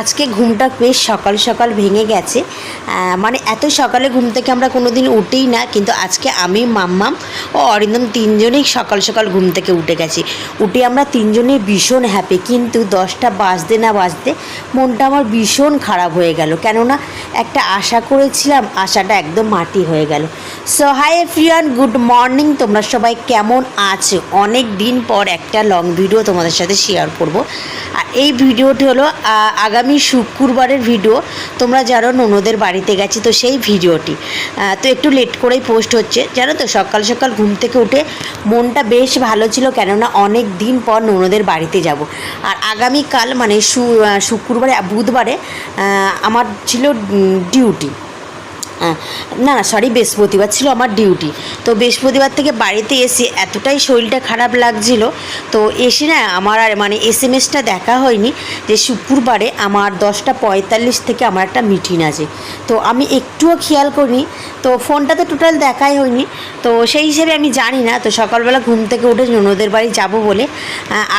আজকে ঘুমটা বেশ সকাল সকাল ভেঙে গেছে। মানে এত সকালে ঘুম থেকে আমরা কোনো দিন উঠেই না কিন্তু আজকে আমি মাম্মাম ও অরিন্দম তিনজনেই সকাল সকাল ঘুম থেকে উঠে গেছি। উঠে আমরা তিনজনেই ভীষণ হ্যাপি কিন্তু দশটা বাজতে না বাজতে মনটা আমার ভীষণ খারাপ হয়ে গেল। কেননা একটা আশা করেছিলাম আশাটা একদম মাটি হয়ে গেল। So hi everyone good morning তোমরা সবাই কেমন আছো? অনেক দিন পর একটা লং ভিডিও তোমাদের সাথে শেয়ার করব। আর এই ভিডিওটি হলো আহ, আগামী শুক্রবারের ভিডিও তোমরা জানো ননদের বাড়িতে গেছি, তো সেই ভিডিওটি। তো একটু লেট করেই পোস্ট হচ্ছে। জানো তো, সকাল সকাল ঘুম থেকে উঠে মনটা বেশ ভালো ছিল, কেননা অনেক দিন পর ননদের বাড়িতে যাব। আর আগামীকাল মানে শুক্রবারে, বুধবারে আমার ছিল ডিউটি না না সরি বৃহস্পতিবার ছিল আমার ডিউটি তো বৃহস্পতিবার থেকে বাড়িতে এসে এতটাই শরীরটা খারাপ লাগছিল, তো এসে না আমার আর মানে এস এম এসটা দেখা হয়নি যে শুক্রবারে আমার দশটা পঁয়তাল্লিশ থেকে আমার একটা মিটিং আছে। তো আমি একটুও খেয়াল করিনি, তো ফোনটা তো টোটাল দেখাই হয়নি। তো সেই হিসেবে আমি জানি না, তো সকালবেলা ঘুম থেকে উঠে ননদের বাড়ি যাব বলে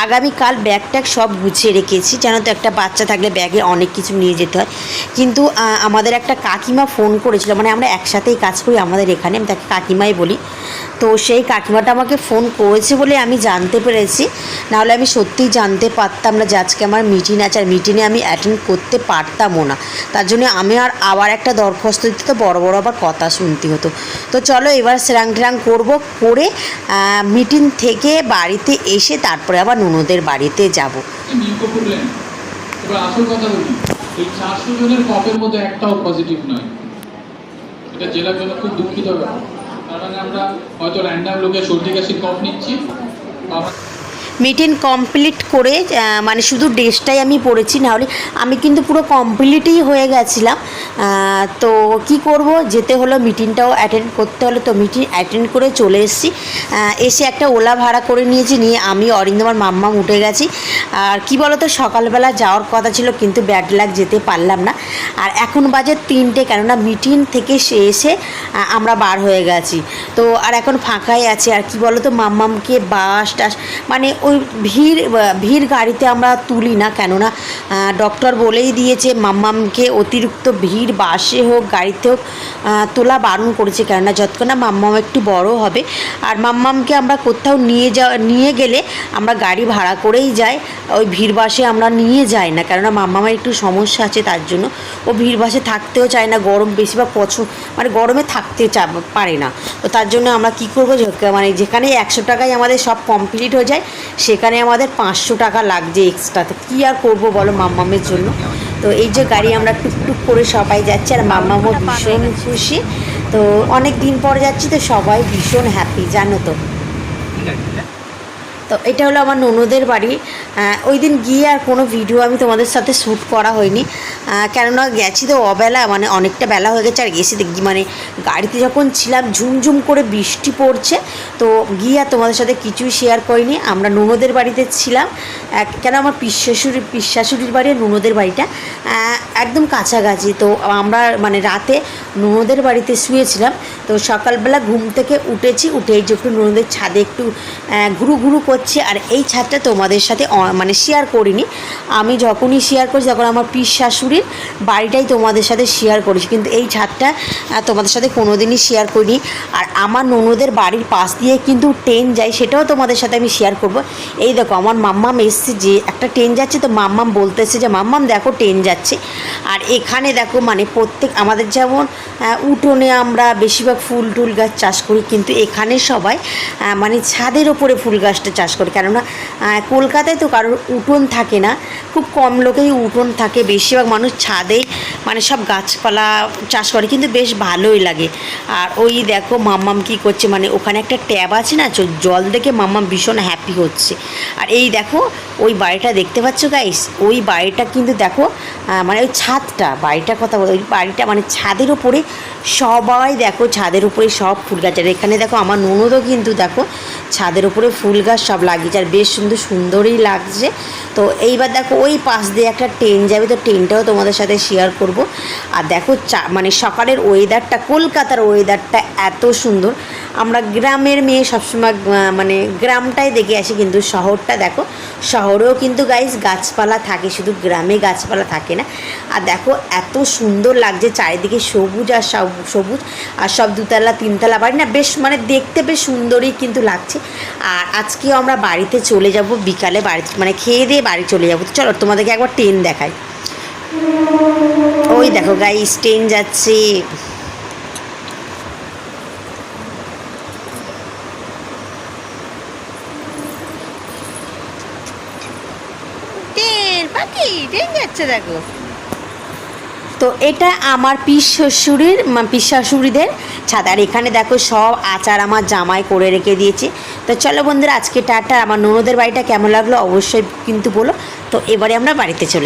আগামীকাল ব্যাগ ট্যাগ সব গুছিয়ে রেখেছি জানো তো একটা বাচ্চা থাকলে ব্যাগে অনেক কিছু নিয়ে যেতে হয়। কিন্তু আমাদের একটা কাকিমা ফোন করেছিল মানে আমরা একসাথেই কাজ করি আমাদের এখানে, আমি তাকে কাকিমাই বলি। তো সেই কাকিমাটা আমাকে ফোন করেছে বলে আমি জানতে পেরেছি। নাহলে আমি সত্যিই জানতে পারতাম না যে আজকে আমার মিটিং আছে, আর মিটিংয়ে আমি অ্যাটেন্ড করতে পারতামও না। তার জন্য আমি আর, আবার একটা দরখাস্ত দিতে তো বড় বড় আবার কথা শুনতে হতো। তো চলো এবার স্রাং টেরাং করব, করে মিটিং থেকে বাড়িতে এসে তারপরে আবার ননদের বাড়িতে যাব। আসল কথা বলি, এই চারশো জনের কপের মধ্যে একটাও পজিটিভ নয়। এটা জেলার জন্য খুব দুঃখিত ব্যাপার। তার মানে আমরা হয়তো র্যান্ডাম লোকের সর্দি কাশির কফ নিচ্ছি। মিটিং কমপ্লিট করে মানে শুধু ড্রেসটাই আমি পরেছি নাহলে আমি কিন্তু পুরো কমপ্লিটই হয়ে গেছিলাম। তো কি করব? যেতে হলো মিটিংটাও অ্যাটেন্ড করতে হলো, তো মিটিং অ্যাটেন্ড করে চলে এসেছি। এসে একটা ওলা ভাড়া করে নিয়েছি, নিয়ে আমি অরিন্দমার মাম্মাম উঠে গেছি। আর কি বলো তো সকালবেলা যাওয়ার কথা ছিল, কিন্তু ব্যাড লাগ যেতে পারলাম না। আর এখন বাজে তিনটে, কেননা মিটিং থেকে সে এসে আমরা বার হয়ে গেছি। তো আর এখন ফাঁকাই আছে, আর কি বলো তো মাম্মামকে বাস টাস মানে ওই ভিড় ভিড় গাড়িতে আমরা তুলি না, কেননা ডক্টর বলেই দিয়েছে, মাম্মামকে অতিরিক্ত ভিড় বাসে হোক, গাড়িতে হোক তোলা বারণ করেছে, কেননা যতক্ষণ না মাম্মাম একটু বড় হবে, আর মাম্মামকে আমরা কোথাও নিয়ে যাওয়া নিয়ে গেলে আমরা গাড়ি ভাড়া করেই যাই, ওই ভিড় বাসে আমরা নিয়ে যাই না, কেননা মাম্মামের একটু সমস্যা আছে তার জন্য, ও ভিড় বাসে থাকতেও চায় না, গরম বেশিরভাগ পছন্দ মানে গরমে থাকতে চা, পারে না, তো তার জন্য আমরা কী করব মানে যেখানে একশো টাকায় আমাদের সব কমপ্লিট হয়ে যায় সেখানে আমাদের পাঁচশো টাকা লাগছে এক্সট্রাতে। কী আর করব বলো মাম্মামের জন্য? তো এই যে গাড়ি আমরা টুকটুক করে সবাই যাচ্ছি, আর মাম্মামও ভীষণ খুশি। তো অনেক দিন পর যাচ্ছি, তো সবাই ভীষণ হ্যাপি জানো তো। তো এটা হলো আমার ননদের বাড়ি। ওই দিন গিয়ে আর কোনো ভিডিও আমি তোমাদের সাথে শ্যুট করা হয়নি। কেননা গেছি তো অবেলা মানে অনেকটা বেলা হয়ে গেছে, আর গেছি দেখি মানে গাড়িতে যখন ছিলাম, ঝুমঝুম করে বৃষ্টি পড়ছে। তো গিয়ে আর তোমাদের সাথে কিছুই শেয়ার করিনি। আমরা ননদের বাড়িতে ছিলাম। কেন আমার পিসাশুড়ি পিসাশুড়ির বাড়ি আর ননদের বাড়িটা। একদম কাছাকাছি। তো আমরা মানে রাতে ননদের বাড়িতে শুয়েছিলাম। তো সকালবেলা ঘুম থেকে উঠেছি, উঠে যে একটু ননদের ছাদে একটু ঘুরু ঘুরু করছি। আর এই ছাদটা তোমাদের সাথে মানে শেয়ার করিনি। আমি যখনই শেয়ার করছি, তখন আমার পিস শাশুড়ির বাড়িটাই তোমাদের সাথে শেয়ার করেছি। কিন্তু এই ছাদটা তোমাদের সাথে কোনোদিনই শেয়ার করিনি। আর আমার ননদের বাড়ির পাশ দিয়ে কিন্তু ট্রেন যায়, সেটাও তোমাদের সাথে আমি শেয়ার করব। এই দেখো, আমার মাম্মাম এসছে যে, একটা ট্রেন যাচ্ছে, তো মাম্মাম বলতেছে যে, মাম্মাম, দেখো ট্রেন যাচ্ছে। আর এখানে দেখো মানে প্রত্যেক, আমাদের যেমন উঠোনে আমরা বেশিরভাগ ফুল টুল গাছ চাষ করি, কিন্তু এখানে সবাই মানে ছাদের ওপরে ফুল গাছটা চাষ করে। কেননা কলকাতায় তো কারোর উঠোন থাকে না। খুব কম লোকেই উঠোন থাকে। বেশিরভাগ মানুষ ছাদেই মানে সব গাছপালা চাষ করে, কিন্তু বেশ ভালোই লাগে। আর ওই দেখো মাম্মাম কি করছে মানে ওখানে একটা ট্যাব আছে না জল দেখে মাম্মাম ভীষণ হ্যাপি হচ্ছে। আর এই দেখো, ওই বাড়িটা দেখতে পাচ্ছ গাইস ওই বাড়িটা কিন্তু দেখো মানে ওই ছাদটা, বাড়িটার কথা বলো, ওই বাড়িটা মানে ছাদের উপরে সবাই দেখো ছাদের উপরে সব ফুল গাছ। আর এখানে দেখো আমার ননদও কিন্তু দেখো ছাদের উপরে ফুল গাছ সব লাগিয়েছে। আর বেশ সুন্দর সুন্দরই লাগছে। তো এইবার দেখো ওই পাশ দিয়ে একটা ট্রেন যাবে। তো ট্রেনটাও তোমাদের সাথে শেয়ার করব। আর দেখো চা মানে সকালের ওয়েদারটা কলকাতার ওয়েদারটা এত সুন্দর। আমরা গ্রামের মেয়ে সবসময় মানে গ্রামটাই দেখে আসি, কিন্তু শহরটা দেখো, শহরেও কিন্তু গাইস গাছপালা থাকে, শুধু গ্রামে গাছপালা থাকে না। আর দেখো, এত সুন্দর লাগছে চারিদিকে সবুজ আর সব- সবুজ, আর সব দুতলা, তিনতলা বাড়ি না, বেশ মানে দেখতে বেশ সুন্দরই কিন্তু লাগছে। আর আজকেও আমরা বাড়িতে চলে যাব, বিকালে বাড়ি মানে খেয়ে দিয়ে বাড়ি চলে যাব। চলো, তোমাদেরকে একবার ট্রেন দেখাই। ওই দেখো গাইস ট্রেন যাচ্ছে। এটাই যাচ্ছে দেখো। তো এটা আমার পিস শ্বশুরের পিস শাশুড়িদের ছাদ। আর এখানে দেখো সব আচার আমার জামাই করে রেখে দিয়েছে। তো চলো বন্ধুরা, আজকে টাটা। আমার ননদের বাড়িটা কেমন লাগল অবশ্যই কিন্তু বলো। তো এবারে আমরা বাড়িতে চলে